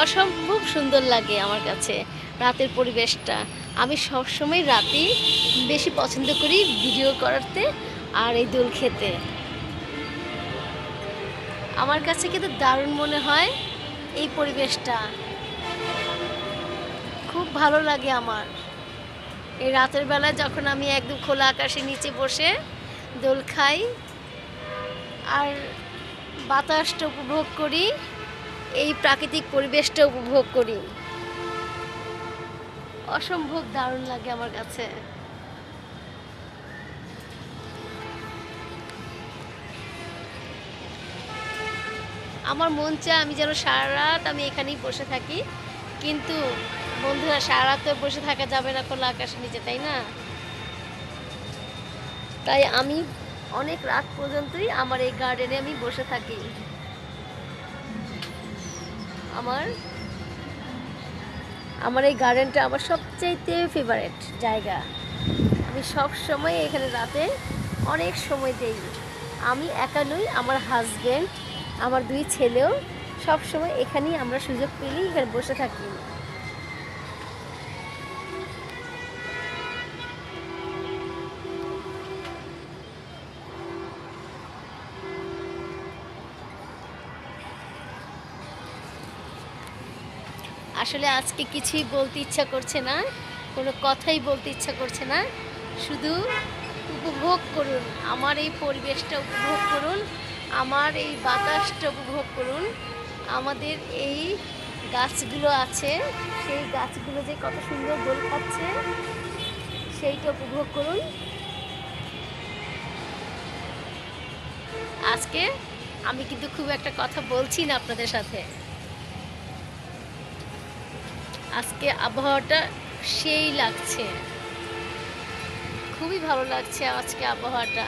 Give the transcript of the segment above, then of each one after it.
অসম্ভব সুন্দর লাগে আমার কাছে, রাতের পরিবেশটা। আমি সবসময় রাতেই বেশি পছন্দ করি ভিডিও করতে আর এই দোল খেতে। আমার কাছে কিন্তু দারুণ মনে হয় এই পরিবেশটা। খুব ভালো লাগে আমার। এই রাতের বেলা যখন আমি একদম খোলা আকাশের নিচে বসে দোল খাই আর বাতাসটা উপভোগ করি এই প্রাকৃতিক পরিবেশটা উপভোগ করি। অসম্ভব দারুণ লাগে আমার কাছে। আমার মন চায় আমি যেন সারা রাত আমি এখানেই বসে থাকি, কিন্তু বন্ধুরা সারা রাত বসে থাকা যাবে না খোলা আকাশের নিচে, তাই না? তাই আমি অনেক রাত পর্যন্তই আমার এই গার্ডেনে আমি বসে থাকি। আমার আমার এই গার্ডেনটা আমার সবচাইতে ফেভারেট জায়গা। আমি সব সময় এখানে রাতে অনেক সময় দেই। আমি একা নই, আমার হাজব্যান্ড আমার দুই ছেলেও সব সময় এখানেই আমরা সুযোগ পেলেই এখানে বসে থাকি। আসলে আজকে কিছুই বলতে ইচ্ছা করছে না, কোনো কথাই বলতে ইচ্ছা করছে না। শুধু উপভোগ করুন, আমার এই পরিবেশটা উপভোগ করুন, আমার এই বাতাসটা উপভোগ করুন। আমাদের এই গাছগুলো আছে, সেই গাছগুলো যে কত সুন্দর দোল খাচ্ছে সেইটা উপভোগ করুন। আজকে আমি কিন্তু খুব একটা কথা বলছি না আপনাদের সাথে। আজকে আবহাওয়াটা সেই লাগছে। খুবই ভালো লাগছে আজকে আবহাওয়াটা।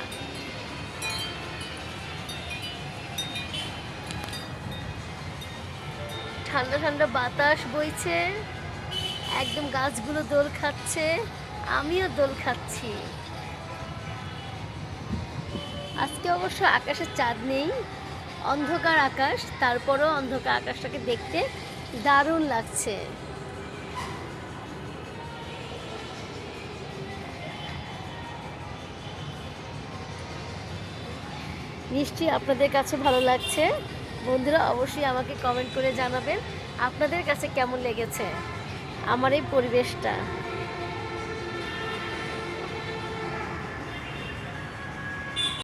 ঠান্ডা ঠান্ডা বাতাস বইছে, একদম গাছগুলো দোল খাচ্ছে, আমিও দোল খাচ্ছি। আজকে অবশ্য আকাশে চাঁদ নেই, অন্ধকার আকাশ, তারপরেও অন্ধকার আকাশটাকে দেখতে দারুণ লাগছে। নিশ্চয়ই আপনাদের কাছে ভালো লাগছে। বন্ধুরা অবশ্যই আমাকে কমেন্ট করে জানাবেন আপনাদের কাছে কেমন লেগেছে আমার এই পরিবেশটা।